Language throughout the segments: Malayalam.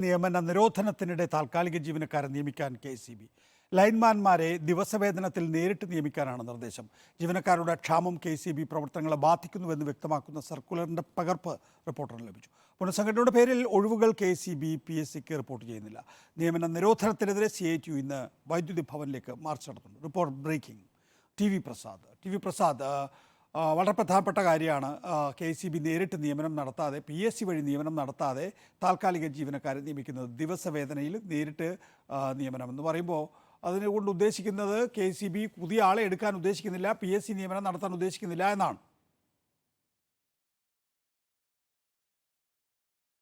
നിയമന നിരോധനത്തിനിടെ താൽക്കാലിക ജീവനക്കാരെ നിയമിക്കാൻ കെ സി ബി. ലൈൻമാൻമാരെ ദിവസവേതനത്തിൽ നേരിട്ട് നിയമിക്കാനാണ് നിർദ്ദേശം. ജീവനക്കാരുടെ ക്ഷാമം കെ സി ബി പ്രവർത്തനങ്ങളെ ബാധിക്കുന്നുവെന്ന് വ്യക്തമാക്കുന്ന സർക്കുലറിന്റെ പകർപ്പ് റിപ്പോർട്ടറിന് ലഭിച്ചു. പുനഃസംഘടനയുടെ പേരിൽ ഒഴിവുകൾ K C B P S സിക്ക് റിപ്പോർട്ട് ചെയ്യുന്നില്ല. നിയമന നിരോധനത്തിനെതിരെ സി ഐ ടി യു ഇന്ന് വൈദ്യുതി ഭവനിലേക്ക് മാർച്ച് നടത്തുന്നു. Report breaking. T V Prasad. T V Prasad വളരെ പ്രധാനപ്പെട്ട കാര്യമാണ്. കെ സി ബി നേരിട്ട് നിയമനം നടത്താതെ പി എസ് സി വഴി നിയമനം നടത്താതെ താൽക്കാലിക ജീവനക്കാരെ നിയമിക്കുന്നത് ദിവസവേതനയിൽ നേരിട്ട് നിയമനം എന്ന് പറയുമ്പോൾ അതിനെ കൊണ്ട് ഉദ്ദേശിക്കുന്നത് കെ സി ബി പുതിയ ആളെ എടുക്കാൻ ഉദ്ദേശിക്കുന്നില്ല പി എസ് സി നിയമനം നടത്താൻ ഉദ്ദേശിക്കുന്നില്ല എന്നാണ്.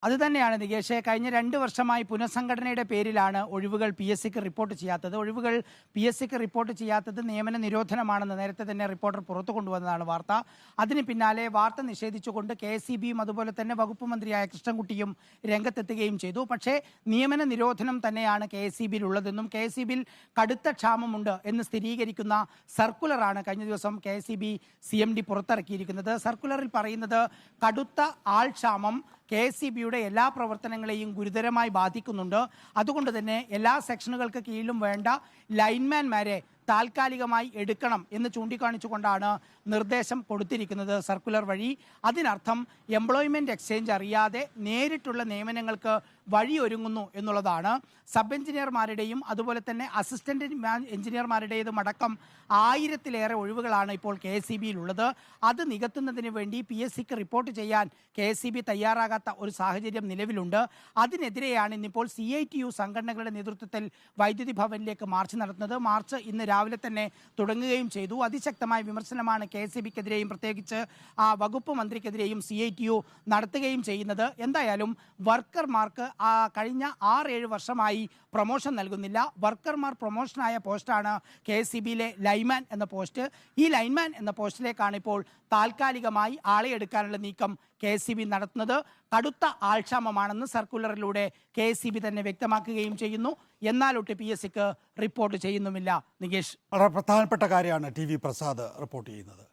അത് തന്നെയാണ് നികേഷ് കഴിഞ്ഞ രണ്ട് വർഷമായി പുനഃസംഘടനയുടെ പേരിലാണ് ഒഴിവുകൾ പി എസ് സിക്ക് റിപ്പോർട്ട് ചെയ്യാത്തത്. ഒഴിവുകൾ പി എസ് സിക്ക് റിപ്പോർട്ട് ചെയ്യാത്തത് നിയമന നിരോധനമാണെന്ന് നേരത്തെ തന്നെ റിപ്പോർട്ടർ പുറത്തു കൊണ്ടുവന്നതാണ് വാർത്ത. അതിന് പിന്നാലെ വാർത്ത നിഷേധിച്ചുകൊണ്ട് കെ എസ് സി ബിയും അതുപോലെ തന്നെ വകുപ്പ് മന്ത്രിയായ കൃഷ്ണൻകുട്ടിയും രംഗത്തെത്തുകയും ചെയ്തു. പക്ഷേ നിയമന നിരോധനം തന്നെയാണ് കെ എസ് സി ബിയിൽ ഉള്ളതെന്നും കെ എസ് സി ബിയിൽ കടുത്ത ക്ഷാമമുണ്ട് എന്ന് സ്ഥിരീകരിക്കുന്ന സർക്കുലറാണ് കഴിഞ്ഞ ദിവസം K S C B C M D പുറത്തിറക്കിയിരിക്കുന്നത്. സർക്കുലറിൽ പറയുന്നത് കടുത്ത ആൾക്ഷാമം കെ എസ് സി ബിയുടെ എല്ലാ പ്രവർത്തനങ്ങളെയും ഗുരുതരമായി ബാധിക്കുന്നുണ്ട്. അതുകൊണ്ട് തന്നെ എല്ലാ സെക്ഷനുകൾക്ക് കീഴിലും വേണ്ട ലൈൻമാൻമാരെ താൽക്കാലികമായി എടുക്കണം എന്ന് ചൂണ്ടിക്കാണിച്ചുകൊണ്ടാണ് നിർദ്ദേശം കൊടുത്തിരിക്കുന്നത് സർക്കുലർ വഴി. അതിനർത്ഥം എംപ്ലോയ്മെന്റ് എക്സ്ചേഞ്ച് അറിയാതെ നേരിട്ടുള്ള നിയമനങ്ങൾക്ക് വഴിയൊരുങ്ങുന്നു എന്നുള്ളതാണ്. സബ് എഞ്ചിനീയർമാരുടെയും അതുപോലെ തന്നെ അസിസ്റ്റന്റ് എഞ്ചിനീയർമാരുടേതും അടക്കം ആയിരത്തിലേറെ ഒഴിവുകളാണ് ഇപ്പോൾ കെ എസ് സി ബിയിലുള്ളത്. അത് നികത്തുന്നതിന് വേണ്ടി പി എസ് സിക്ക് റിപ്പോർട്ട് ചെയ്യാൻ കെ എസ് സി ബി തയ്യാറാകാത്ത ഒരു സാഹചര്യം നിലവിലുണ്ട്. അതിനെതിരെയാണ് ഇന്നിപ്പോൾ സി ഐ ടി യു സംഘടനകളുടെ നേതൃത്വത്തിൽ വൈദ്യുതി ഭവനിലേക്ക് മാർച്ച് നടത്തുന്നത്. മാർച്ച് ഇന്ന് തന്നെ തുടങ്ങുകയും ചെയ്തു. അതിശക്തമായ വിമർശനമാണ് കെ എസ് പ്രത്യേകിച്ച് ആ വകുപ്പ് മന്ത്രിക്കെതിരെയും സി നടത്തുകയും ചെയ്യുന്നത്. എന്തായാലും വർക്കർമാർക്ക് ആ കഴിഞ്ഞ ആറേഴ് വർഷമായി പ്രൊമോഷൻ നൽകുന്നില്ല. വർക്കർമാർ പ്രൊമോഷനായ പോസ്റ്റാണ് കെ എസ് സി ബിയിലെ ലൈൻമാൻ എന്ന പോസ്റ്റ്. ഈ ലൈൻമാൻ എന്ന പോസ്റ്റിലേക്കാണ് ഇപ്പോൾ താൽക്കാലികമായി ആളെ എടുക്കാനുള്ള നീക്കം കെ എസ് സി ബി നടത്തുന്നത്. കടുത്ത ആൾക്ഷാമമാണെന്ന് സർക്കുലറിലൂടെ കെ എസ് തന്നെ വ്യക്തമാക്കുകയും ചെയ്യുന്നു. എന്നാലൊട്ട് പി എസ് സിക്ക് റിപ്പോർട്ട് ചെയ്യുന്നുമില്ല. നികേഷ്. വളരെ പ്രധാനപ്പെട്ട കാര്യമാണ് ടി വി പ്രസാദ് റിപ്പോർട്ട് ചെയ്യുന്നത്.